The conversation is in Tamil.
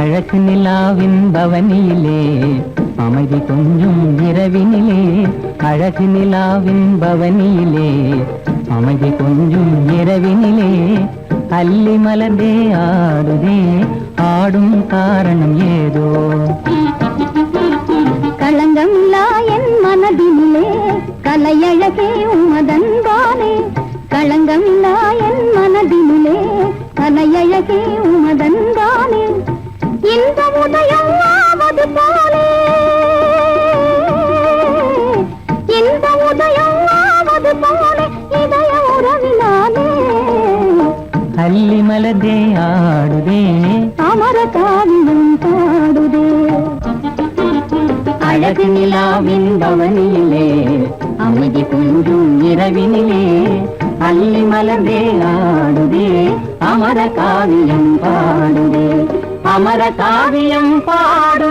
அழகு நிலாவின் பவனியிலே அமைதி கொஞ்சும் இரவினிலே அழகு நிலாவின் பவனியிலே அமைதி கொஞ்சும் இரவினிலே அல்லி மலர்ந்தே ஆடுதே ஆடும் காரணம் ஏதோ. களங்கமில்லா என் மனதினிலே கலையழகே உமதன்பானே களங்கமில்லா என் மனதினிலே கலையழகே உமதன்பானே இந்த உதயம் ஆவது போலே. இந்த உதயம் ஆவது போலே இதய உறவினாலே. அல்லி மலர்ந்தே ஆடுதே. அமர காவியம் பாடுதே. அழகு நிலாவின் பவனியிலே அமைதி கொஞ்சம் இரவினிலே. அள்ளி மலர்ந்தே ஆடுதே அமர காவியம் பாடுதே. அமர காவியம் பாடும்